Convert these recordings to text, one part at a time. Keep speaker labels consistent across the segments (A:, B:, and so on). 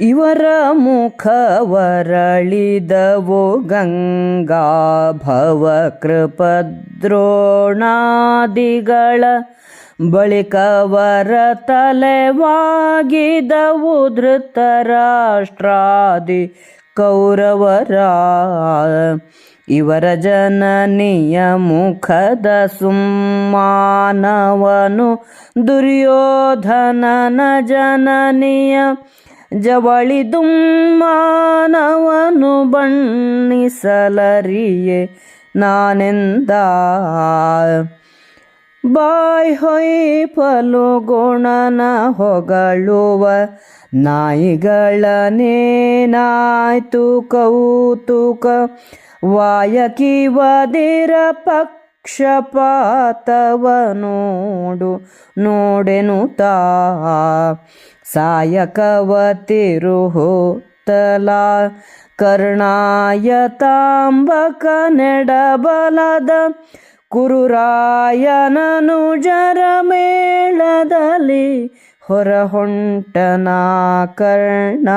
A: ಇವರ ಮುಖವರಳಿದವು ಗಂಗಾ ಭವ ಕೃಪದ್ರೋಣಾದಿಗಳ ಬಳಿಕವರ ತಲೆವಾಗಿದವು ಧೃತರಾಷ್ಟ್ರಾದಿ ಕೌರವರ. ಇವರ ಜನನಿಯ ಮುಖದ ಸುಮ್ಮಾನವನು ದುರ್ಯೋಧನನ ಜನನಿಯ ಜವಳಿ ದುಮ್ಮಾನವನು ಬಣ್ಣಿಸಲರಿಯೇ ನಾನೆಂದ? ಬಾಯ್ ಹೊಯ್ಪಲು ಗುಣನ ಹೊಗಳುವ ನಾಯಿಗಳನೇನಾಯ್ತು ಕೌತುಕ ವಾಯಕಿ ವಾಯಕಿವದಿರ ಪಕ್ಷಪಾತವ ನೋಡು ನೋಡೆನು ತಾ. ಸಾಯಕವತಿರುಹುತ್ತಲ ಕರ್ಣಾಯತಾಂಬಕ ನೆಡಬಲದ ಕುರುರಾಯನನು ಜರ ಮೇಳದಲ್ಲಿ ಹೊರಹೊಂಟನ ಕರ್ಣ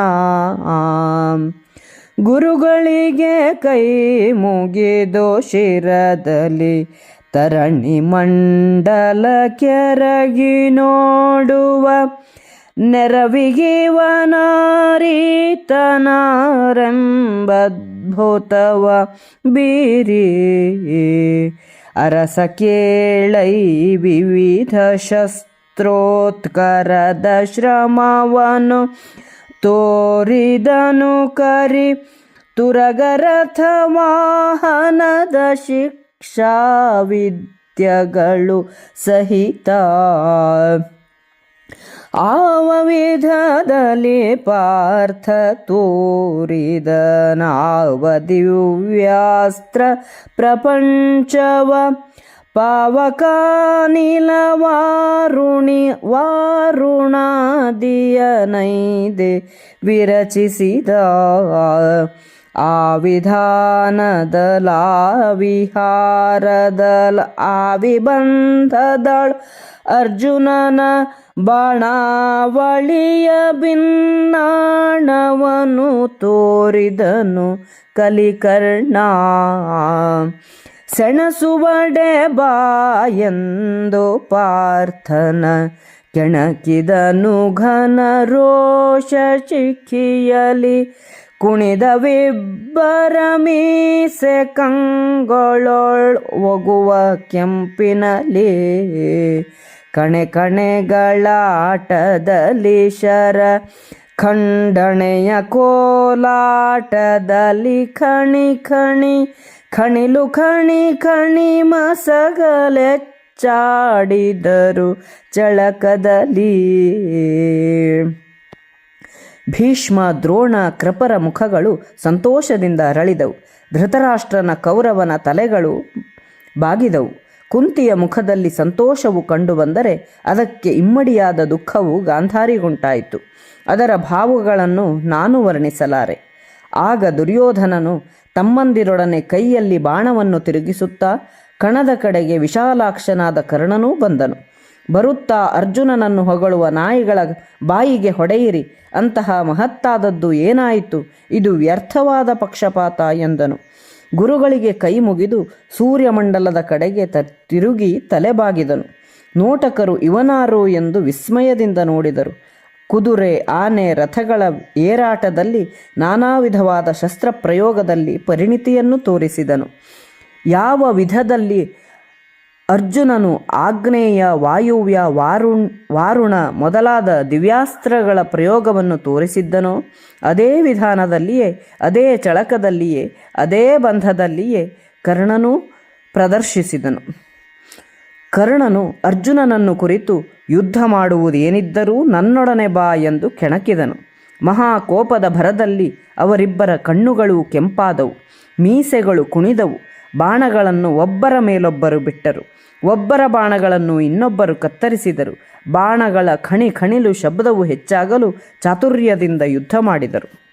A: ಗುರುಗಳಿಗೆ ಕೈ ಮುಗಿದೋ ಶಿರದಲ್ಲಿ ತರಣಿ ಮಂಡಲ ಕೆರಗಿ ನೋಡುವ ನೆರವಿಗಿವನಾರೀತನಾರೆಂಬದ್ಭುತವ ಬೀರಿ. ಅರಸ ಕೇಳೈ ವಿವಿಧ ಶಸ್ತ್ರೋತ್ಕರದ ಶ್ರಮವನು ತೋರಿದನು ಕರಿ ತುರಗರಥ ವಾಹನದ ಶಿಕ್ಷಾ ವಿದ್ಯಗಳು ಸಹಿತ ಆವ ವಿಧದಲ್ಲಿ ಪಾರ್ಥ ತೋರಿದ ನಾವ ದಿವ್ಯಾಸ್ತ್ರ ಪ್ರಪಂಚವ ಪಾವಕಾನಿಲ ವಾರುಣಿ ವಾರುಣಾದಿಯ ನೈದೆ ವಿರಚಿಸಿದ ಆ ವಿಧಾನದಲ ವಿಹಾರದಲ ಆ ಅರ್ಜುನನ ಬಾಣಾವಳಿಯ ಭಿನ್ನಾಣವನು ತೋರಿದನು ಕಲಿಕರ್ಣ ಸೆಣಸುವಡೆ ಬಾಯೆಂದು ಪಾರ್ಥನ ಕೆಣಕಿದನು ಘನ ರೋಷ ಚಿಕ್ಕಿಯಲಿ. ಕುಣಿದವಿಬ್ಬರ ಮೀಸೆ ಕಂಗೊಳೊಳ್ ಒಗುವ ಕೆಂಪಿನಲಿ. ಕಣೆ ಕಣೆಗಳಾಟದಲ್ಲಿ ಶರ ಖಂಡಣೆಯ ಕೋಲಾಟದಲ್ಲಿ ಖಣಿ ಖಣಿ ಖಣಿಲು ಖಣಿ ಖಣಿ ಮಸಗಲೆಚ್ಚಾಡಿದರು ಚಳಕದಲ್ಲಿ. ಭೀಷ್ಮ ದ್ರೋಣ ಕೃಪರ ಮುಖಗಳು ಸಂತೋಷದಿಂದ ಅರಳಿದವು. ಧೃತರಾಷ್ಟ್ರನ ಕೌರವನ ತಲೆಗಳು ಬಾಗಿದವು. ಕುಂತಿಯ ಮುಖದಲ್ಲಿ ಸಂತೋಷವು ಕಂಡುಬಂದರೆ ಅದಕ್ಕೆ ಇಮ್ಮಡಿಯಾದ ದುಃಖವು ಗಾಂಧಾರಿಗುಂಟಾಯಿತು. ಅದರ ಭಾವಗಳನ್ನು ನಾನು ವರ್ಣಿಸಲಾರೆ. ಆಗ ದುರ್ಯೋಧನನು ತಮ್ಮಂದಿರೊಡನೆ ಕೈಯಲ್ಲಿ ಬಾಣವನ್ನು ತಿರುಗಿಸುತ್ತಾ ಕಣದ ಕಡೆಗೆ ವಿಶಾಲಾಕ್ಷನಾದ ಕರ್ಣನೂ ಬಂದನು. ಬರುತ್ತಾ ಅರ್ಜುನನನ್ನು ಹೊಗಳುವ ನಾಯಿಗಳ ಬಾಯಿಗೆ ಹೊಡೆಯಿರಿ, ಅಂತಹ ಮಹತ್ತಾದದ್ದು ಏನಾಯಿತು? ಇದು ವ್ಯರ್ಥವಾದ ಪಕ್ಷಪಾತ ಎಂದನು. ಗುರುಗಳಿಗೆ ಕೈ ಮುಗಿದು ಸೂರ್ಯಮಂಡಲದ ಕಡೆಗೆ ತ ತಿರುಗಿ ತಲೆಬಾಗಿದನು. ನೋಟಕರು ಇವನಾರು ಎಂದು ವಿಸ್ಮಯದಿಂದ ನೋಡಿದರು. ಕುದುರೆ, ಆನೆ, ರಥಗಳ ಏರಾಟದಲ್ಲಿ ನಾನಾ ವಿಧವಾದ ಶಸ್ತ್ರಪ್ರಯೋಗದಲ್ಲಿ ಪರಿಣಿತಿಯನ್ನು ತೋರಿಸಿದನು. ಯಾವ ವಿಧದಲ್ಲಿ ಅರ್ಜುನನು ಆಗ್ನೇಯ, ವಾಯುವ್ಯ, ವಾರುಣ್, ವಾರುಣ ಮೊದಲಾದ ದಿವ್ಯಾಸ್ತ್ರಗಳ ಪ್ರಯೋಗವನ್ನು ತೋರಿಸಿದ್ದನೋ, ಅದೇ ವಿಧಾನದಲ್ಲಿಯೇ, ಅದೇ ಚಳಕದಲ್ಲಿಯೇ, ಅದೇ ಬಂಧದಲ್ಲಿಯೇ ಕರ್ಣನೂ ಪ್ರದರ್ಶಿಸಿದನು. ಕರ್ಣನು ಅರ್ಜುನನನ್ನು ಕುರಿತು ಯುದ್ಧ ಮಾಡುವುದೇನಿದ್ದರೂ ನನ್ನೊಡನೆ ಬಾ ಎಂದು ಕೆಣಕಿದನು. ಮಹಾಕೋಪದ ಭರದಲ್ಲಿ ಅವರಿಬ್ಬರ ಕಣ್ಣುಗಳು ಕೆಂಪಾದವು, ಮೀಸೆಗಳು ಕುಣಿದವು. ಬಾಣಗಳನ್ನು ಒಬ್ಬರ ಮೇಲೊಬ್ಬರು ಬಿಟ್ಟರು. ಒಬ್ಬರ ಬಾಣಗಳನ್ನು ಇನ್ನೊಬ್ಬರು ಕತ್ತರಿಸಿದರು. ಬಾಣಗಳ ಖಣಿ ಖಣಿಲು ಶಬ್ದವು ಹೆಚ್ಚಾಗಲು ಚಾತುರ್ಯದಿಂದ ಯುದ್ಧ ಮಾಡಿದರು.